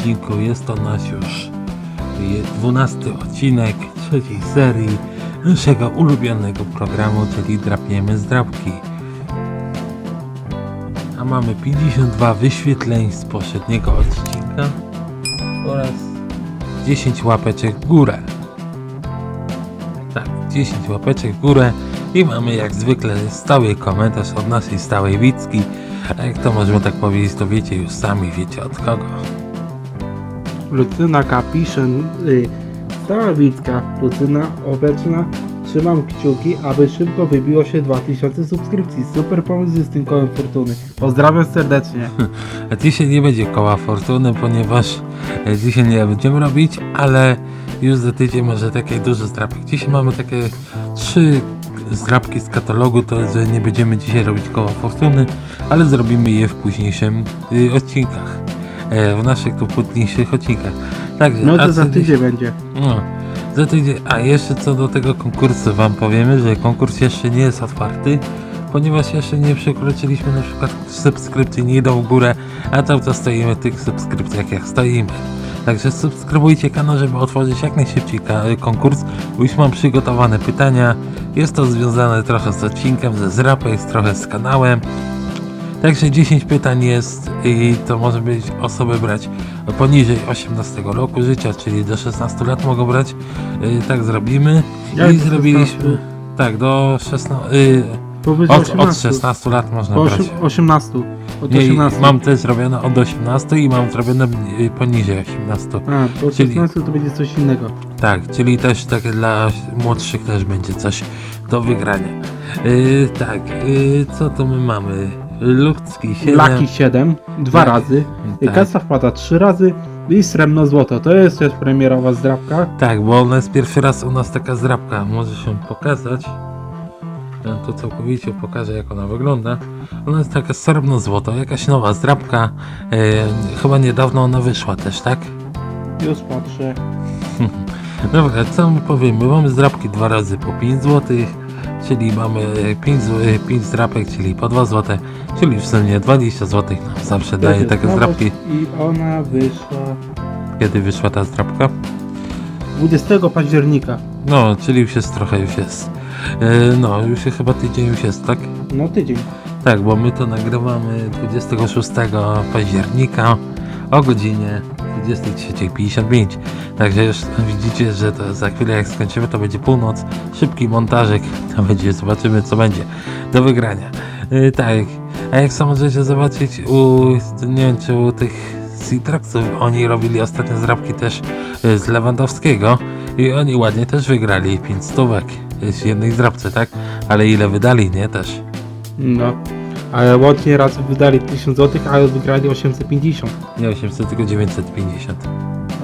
odcinku. Jest to nasz już 12 odcinek trzeciej serii naszego ulubionego programu, czyli Drapiemy z Drapki. A mamy 52 wyświetleń z poprzedniego odcinka oraz 10 łapeczek w górę. Tak, 10 łapeczek w górę i mamy jak zwykle stały komentarz od naszej stałej Wicki. A jak to możemy tak powiedzieć, to wiecie już sami, wiecie od kogo. Lucyna Kapisze, y, stała Wicka, Lucyna Obecna, trzymam kciuki, aby szybko wybiło się 2000 subskrypcji. Super pomysł z tym kołem fortuny. Pozdrawiam serdecznie. A dzisiaj nie będzie koła fortuny, ponieważ e, dzisiaj nie będziemy robić, ale już za tydzień może takie duże zdrapki. Dzisiaj mamy takie trzy zdrapki z katalogu, to że nie będziemy dzisiaj robić koła fortuny, ale zrobimy je w późniejszym y, odcinkach. E, w naszych tu późniejszych odcinkach. Także, No to za tydzień będzie. No, za tydzień. A jeszcze co do tego konkursu wam powiemy, że konkurs jeszcze nie jest otwarty, ponieważ jeszcze nie przekroczyliśmy na przykład subskrypcji nie idą w górę, a cały czas stoimy w tych subskrypcjach jak stoimy. Także subskrybujcie kanał, żeby otworzyć jak najszybciej konkurs, bo już mam przygotowane pytania. Jest to związane trochę z odcinkiem, ze zrapem, trochę z kanałem. Także 10 pytań jest i to może być osoby brać poniżej 18 roku życia, czyli do 16 lat mogą brać. Y, tak zrobimy. I zrobiliśmy. 16? Tak, do 16. Y, od, od 18. 16 lat można Po brać. osi- 18. Od Nie, 18. mam też zrobione od 18 i mam zrobione y, poniżej 18. A, po czyli- 16 to będzie coś innego. Tak, czyli też takie dla młodszych też będzie coś do wygrania. Y, tak, y, co to my mamy? Ludzki 7. Laki 7, dwa Tak. razy. Tak. Kasa wpada 3 razy i srebrno złoto. To jest też premierowa zdrabka. Tak, bo ona jest pierwszy raz u nas taka zdrabka. Może się pokazać. Ja to całkowicie pokażę jak ona wygląda. Ona jest taka srebrno-złoto, jakaś nowa zdrabka. E, chyba niedawno ona wyszła też, tak? Już patrzę. Dobra, co my powiemy? Mamy zdrabki dwa razy po 5 zł, czyli mamy 5, zł, 5 zdrapek, czyli po 2 zł, czyli w sumie 20 zł nam zawsze daje takie zdrapki. I ona wyszła Kiedy wyszła ta zdrapka? 20 października. No, czyli już jest trochę już jest. E, no, już jest chyba tydzień już jest, tak? No tydzień. Tak, bo my to nagrywamy 26 października o godzinie 23.55. Także już widzicie, że to za chwilę jak skończymy, to będzie północ. Szybki montażek, to będzie, zobaczymy co będzie do wygrania. Yy, tak, a jak samo możecie zobaczyć u, nie wiem czy u tych Citraxów, oni robili ostatnie zrabki też yy, z Lewandowskiego i oni ładnie też wygrali 5 stówek yy, z jednej zrabce, tak? Ale ile wydali, nie? Też. No. Ale łącznie raz wydali 1000 zł, a wygrali 850. Nie 800, tylko 950.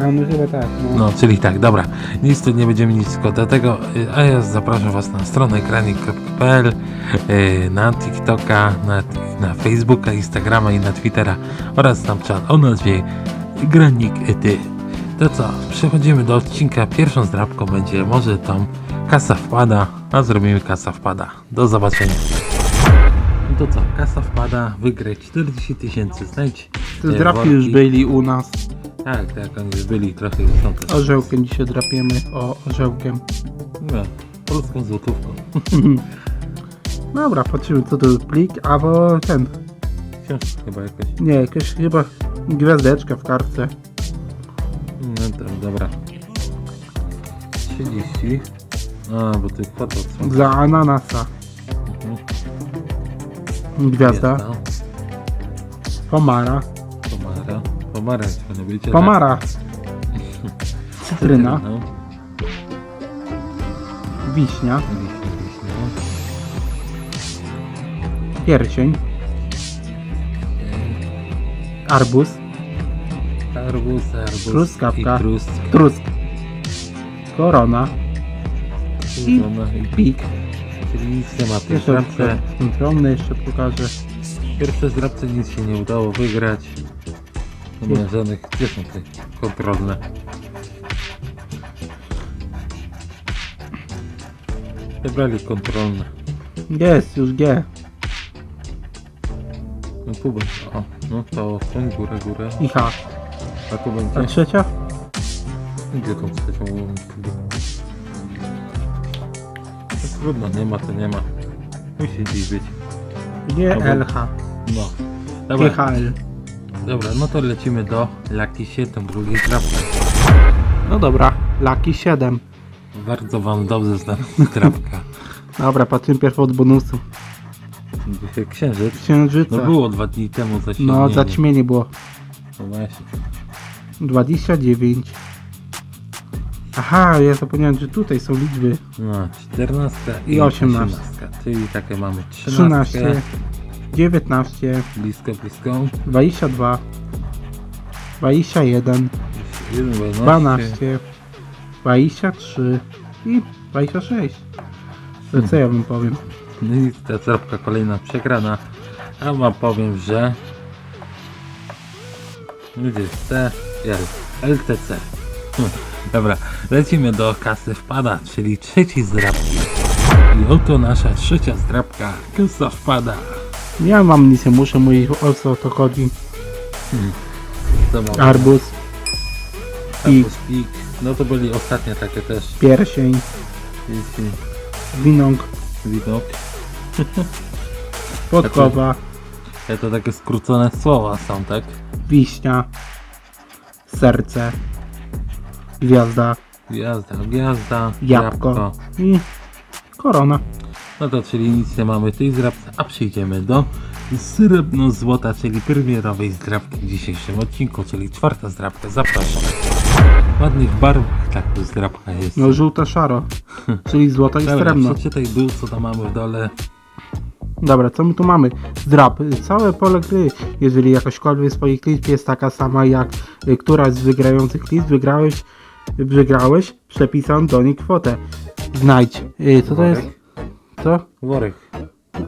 A no chyba tak, no. No, czyli tak, dobra. Nic tu nie będziemy nic do tego. y, A ja zapraszam Was na stronę kranik.pl, y, na TikToka, na, na Facebooka, Instagrama i na Twittera oraz Snapchat o nazwie Granik Ty. To co, przechodzimy do odcinka. Pierwszą zdrabką będzie może tam kasa wpada, a zrobimy kasa wpada. Do zobaczenia. No to co, kasa wpada, wygraj 40 tysięcy, znajdź. E, zdrapki już byli u nas. Tak, tak, oni już byli trochę już są też. Orzełkiem dzisiaj drapiemy. O, orzełkiem. No, polską złotówką. Dobra, patrzymy co to jest plik, a bo ten, Książka chyba jakaś. nie, jakaś chyba gwiazdeczka w kartce. No to dobra. 30. A, bo kwotów są. Za ananasa. Gwiazda. No. Pomara. Pomara. Pomarańcz powinno być. Pomara. tak. Cytryna. No. Wiśnia. Wiśnia, wiśnia. Pierścień. Arbuz. Arbuz, arbuz. Truskawka. I. Trusk. Korona. I Korona i pik. Czyli nic nie ma. Jeszcze Pierwsze, kontrolny jeszcze pokażę. pierwsze zdrabce nic się nie udało wygrać. Nie ma żadnych. Gdzie są te kontrolne? Wybrali kontrolne. Jest, już G. No tu będzie, o, no to w tą górę, górę, i H. a tu A będzie, trzecia? gdzie tą trzecią? Trudno, nie ma to nie ma. Musi gdzieś być. Nie Dobra. LH. No. Dobra, GHL. dobra, no to lecimy do Lucky 7, drugiej trapki. No dobra, Lucky 7. Bardzo wam dobrze znam trapka. Dobra, patrzymy pierw od bonusu. Księżyc. Księżyca. No było dwa dni temu zaśnienie. No, zaćmienie było. No właśnie. 29. Aha, ja zapomniałem, że tutaj są liczby. No, 14 i, I 18. 18. Czyli takie mamy 13. 13, 19, Blisko, blisko. 22, 21, 21, 12, 23 i 26. To co ja wam powiem? No i ta trapka kolejna przegrana. A wam powiem, że... Jest T? L. LTC. Hm, Dobra, lecimy do kasy wpada, czyli trzeci zdrabki. I oto nasza trzecia zdrabka. Kasa wpada. Ja mam nic muszę mówić o to chodzi. Arbuz, Arbuz, pik. No to byli ostatnie takie też. pierścień, Jeśli winąg, widok. podkowa, Ja to takie skrócone słowa są, tak? wiśnia, serce, gwiazda, Gwiazda, gwiazda, jabłko i korona. No to czyli nic nie mamy w tej zdrabce, a przejdziemy do srebrno-złota, czyli premierowej zdrabki w dzisiejszym odcinku, czyli czwarta zdrabka. Zapraszam. W ładnych barwach tak tu zdrabka jest. No żółta szaro, czyli złota i Dobra, srebrno. przeczytaj dół, co tam mamy w dole. Dobra, co my tu mamy? Zdrab. Całe pole gry, jeżeli jakaśkolwiek z swoich liczb jest taka sama jak y, któraś z wygrających liczb, wygrałeś, wygrałeś, przepisam do niej kwotę. Znajdź. Y, co to Worek. jest? Co? Worek.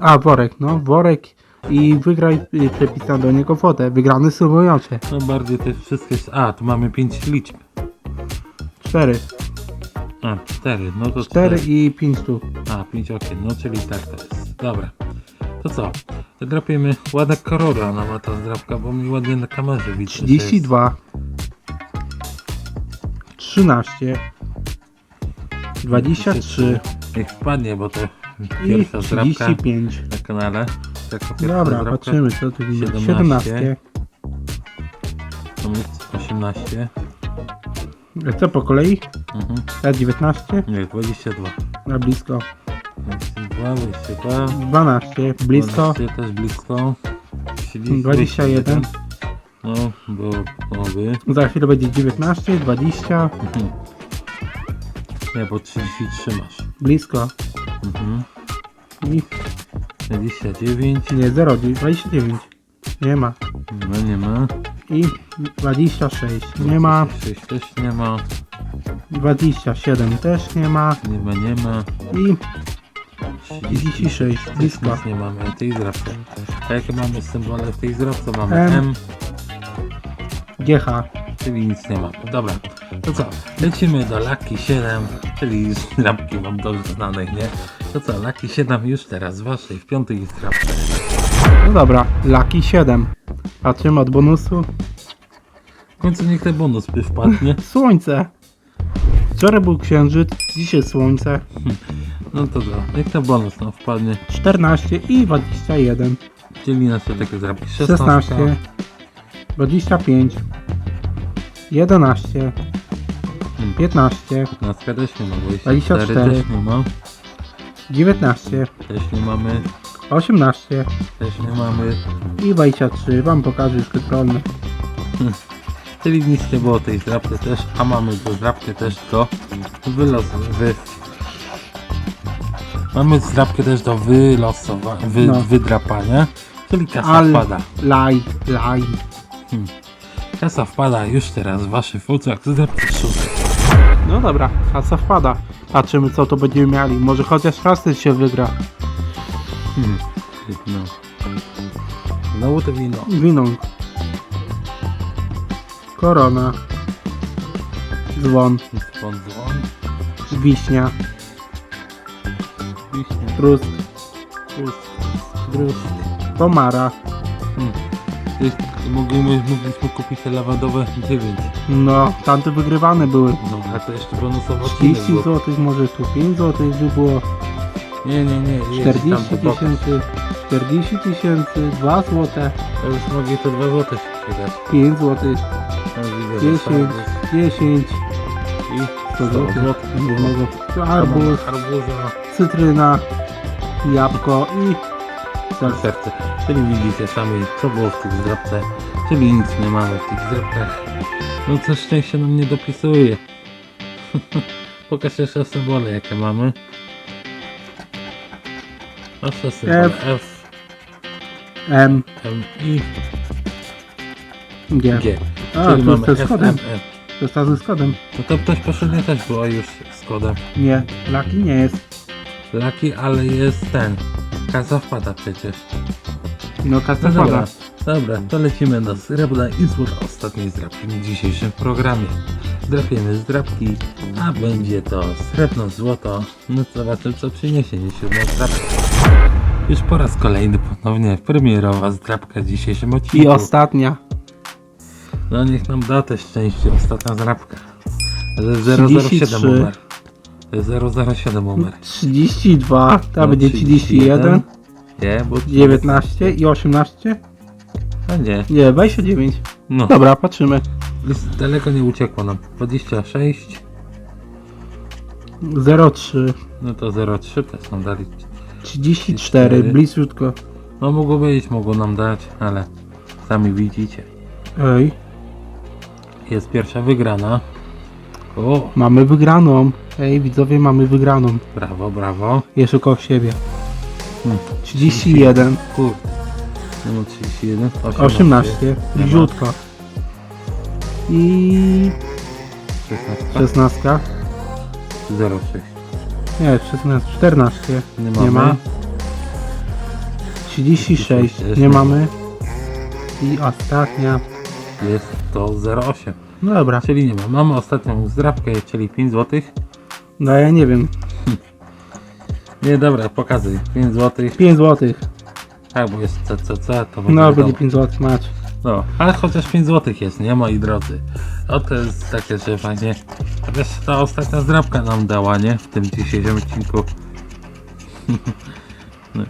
A, worek, no, worek i wygraj, y, przepisam do niego kwotę. Wygrany sumujący. No bardziej te wszystkie... A, tu mamy 5 liczb. 4. A, 4, no to 4 4. i 5 tu. A, 5 okien, no czyli tak to jest. Dobra. To co? Drapiemy ładna korora ona ma ta zdrabka, bo mi ładnie na kamerze widać. że jest- 32. 13. 23 Niech wpadnie, bo to i pierwsza zdrabka 35. na kanale. Taka pierwsza Dobra, zdrabka. patrzymy co tu widzimy. 17. 17. To jest 18. Co po kolei? Mhm. A 19? Nie, 22. Na blisko. 22, 22. 12. Blisko. 12 też blisko. 30, 21. No, bo połowy. Za chwilę będzie 19, 20. Mhm. Nie, bo 33 masz. Blisko. Mhm. I 29. nie, 0, 29. Nie ma. No nie ma. I 26. Nie ma. 6 też nie ma. 27 też nie ma. Nie ma, nie ma. I 36. Też Blisko. nic nie mamy tej zdrabce. A jakie mamy symbole w tej zdrabce? Mamy M. M, GH. czyli nic nie mamy. Dobra, to co? Lecimy do Lucky 7, czyli zdrabki wam dobrze znanej, nie? To co? Lucky 7 już teraz waszej, w piątej zdrabce. No dobra. Lucky 7. Patrzymy od bonusu. W końcu niech ten bonus by wpadł, nie? Słońce. Wczoraj był księżyc, dzisiaj słońce. No to co? Niech ten bonus nam wpadnie. 14 i 21. Dzieli nas się takie zdrabki. 16. 16, 25, 11, 15, 15 też nie ma, 24. 24 też nie ma. 19, Też nie mamy. 18 Też nie mamy. i 23. Wam pokażę już kontrolny. Czyli nic nie było tej zdrabki też, a mamy do zdrabkę też do wylosu, wy... Mamy zdrabkę też do wylosowania, wy, No. wydrapania, czyli kasa Al, wpada. laj, laj. Kasa wpada już teraz w waszych fucach z szóstej. No dobra, a co wpada? Patrzymy co to będziemy mieli. Może chociaż raz się wygra. Hmm. No. Znowu to wino. Winą. Korona. Dzwon. Dzwon, dzwon. Wiśnia. Wiśnie. Trusk. Trusk. Pomara. Hmm. Mogliśmy, mogliśmy kupić te lawadowe 9. No, tamte wygrywane były. No, a to jeszcze bonusowo odcinek 30 był. zł, może tu 5 zł by było. Nie, nie, nie. jedź 40 tam po boku. tysięcy, 40 tysięcy, 2 zł, To już mogli te 2 złote się przydać. 5 zł, No, widzę, 10, 10, I 100 zł. złotych. Arbuz, Arbuza. cytryna, jabłko i serce. serce. Czyli widzicie sami, co było w tych zdrabce, czyli nic nie mamy w tych zdrabkach. No co szczęście nam nie dopisuje. Pokaż jeszcze symbole jakie mamy. Nasze symbole F. F, M, M, I, G. G. A, Czyli to mamy jest F. M, N. To jest ta z kodem. No to ktoś poprzednio też była już z kodem. Nie, laki nie jest. Laki, ale jest ten. Kasa wpada przecież. No No kasa dobra, pada. dobra, to lecimy do srebrna i złota ostatniej zdrabki w dzisiejszym programie. Drapiemy zdrabki, a będzie to srebrno, złoto. No to zobaczymy co przyniesie nie siódma zdrabka. Już po raz kolejny ponownie premierowa zdrabka w dzisiejszym odcinku. I ostatnia. No niech nam da te szczęście, ostatnia 33. 007 numer. 007 numer. 32, to No, będzie 31, Nie, bo... 19 i 18? A nie. Nie, 29. No. Dobra, patrzymy. Jest, daleko nie uciekło nam. 26, 03, no to 0,3 też nam dali. 34, bliziutko. No mogło być, mogło nam dać, ale sami widzicie. Ej, Jest pierwsza wygrana. O, mamy wygraną. Ej, widzowie, mamy wygraną. brawo, brawo. Jeszcze koło siebie. Hmm. 31, Kur. No 31, 18, 18, Nie ma. bliziutko. I 16, 16, 0,6. nie, 16, 14, Nie nie ma. mamy. 36, Też nie nie ma. mamy. I ostatnia. Jest to 0,8. No dobra, Czyli nie ma. Mamy ostatnią zdrabkę, czyli 5 zł. no ja nie wiem. Nie, dobra, pokazuj. 5 zł. 5 zł. Tak, bo jest CCC, to w No, będzie to- 5 zł mać. No, ale chociaż 5 zł jest, nie moi drodzy. O to jest takie, że fajnie. Chociaż ta ostatnia zdrabka nam dała, nie? W tym dzisiejszym odcinku. No.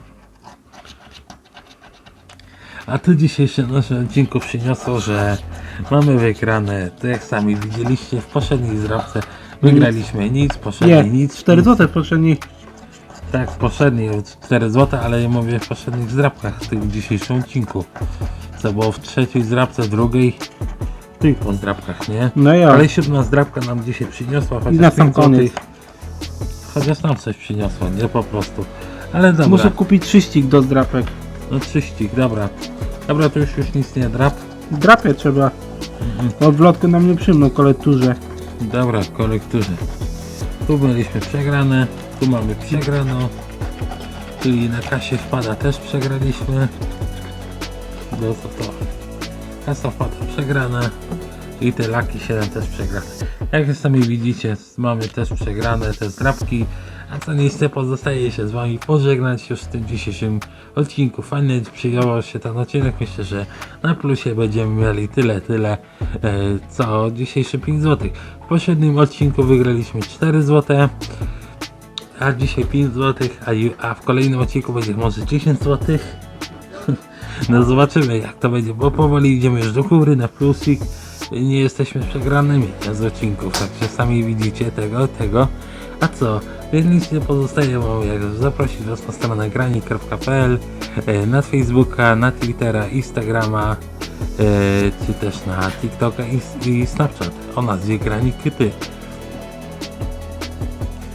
A tu dzisiejsze nasze odcinku przyniosło, że mamy wygrane, to jak sami widzieliście w poprzedniej zdrabce wygraliśmy nic, poprzedniej Nie, nic. 4 nic. zł w poprzedniej. Tak, w poprzedniej 4 zł, ale ja mówię w poprzednich zdrabkach w tym dzisiejszym odcinku. Co było w trzeciej zdrabce, w drugiej, tych po zdrabkach, nie? No ja. Ale siódma zdrabka nam dzisiaj przyniosła, chociaż na sam koniec. Chociaż nam coś przyniosła, nie po prostu. Ale dobra, Muszę kupić trzyścik do zdrapek. no trzyścik, dobra. Dobra, to już już nic nie drap. Drapie trzeba. Mhm. Bo w lotku nam nie przyjmą koleturze. Dobra, kolekturze. Tu byliśmy przegrane, tu mamy przegraną. Czyli na kasie wpada też przegraliśmy. No to to. Kasa wpada przegrane. I te laki 7 też przegrane. Jak sami widzicie, mamy też przegrane te zdrabki. A co miejsce pozostaje się z wami pożegnać już w tym dzisiejszym odcinku. Fajnie przyjął się ten odcinek. Myślę, że na plusie będziemy mieli tyle, tyle e, co dzisiejszy 5 zł. W poprzednim odcinku wygraliśmy 4 zł. A dzisiaj 5 zł, a w kolejnym odcinku będzie może 10 zł. No zobaczymy jak to będzie, bo powoli idziemy już do góry na plusik. Nie jesteśmy przegranymi z odcinków, także sami widzicie tego, tego. A co? Nic nie pozostaje wam jak zaprosić was na stronę grani.pl, e, na Facebooka, na Twittera, Instagrama, e, czy też na TikToka i, i Snapchat o nazwie Grani Kyty.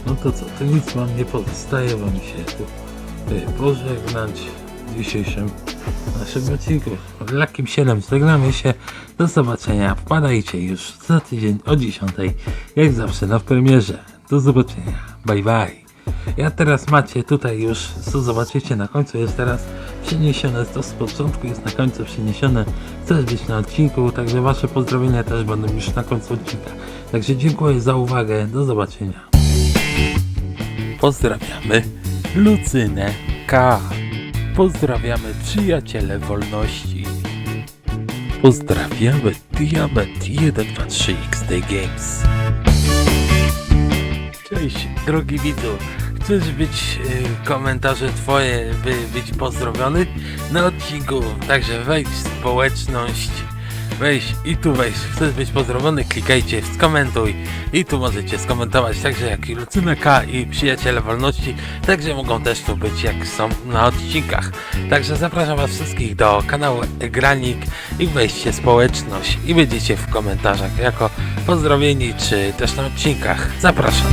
No to co, to nic wam nie pozostaje wam się tu e, pożegnać w dzisiejszym naszym odcinku. Lakim 7 żegnamy się. Do zobaczenia. Wpadajcie już za tydzień o 10. Jak zawsze na premierze. Do zobaczenia. Bye bye. Ja teraz macie tutaj już, co zobaczycie na końcu jest teraz przeniesione, to z początku jest na końcu przeniesione, chcesz być na odcinku, także wasze pozdrowienia też będą już na końcu odcinka. Także dziękuję za uwagę, do zobaczenia. Pozdrawiamy Lucynę K. Pozdrawiamy przyjaciele wolności. Pozdrawiamy Diament 123XD Games. Cześć, drogi widzu. Chcesz być y, komentarze twoje, by być pozdrowiony na odcinku? Także wejdź w społeczność, wejść i tu wejść. Chcesz być pozdrowiony, klikajcie skomentuj i tu możecie skomentować także jak i Lucyna K i Przyjaciele Wolności, także mogą też tu być jak są na odcinkach. Także zapraszam was wszystkich do kanału Granik i wejście społeczność i będziecie w komentarzach jako pozdrowieni czy też na odcinkach. Zapraszam.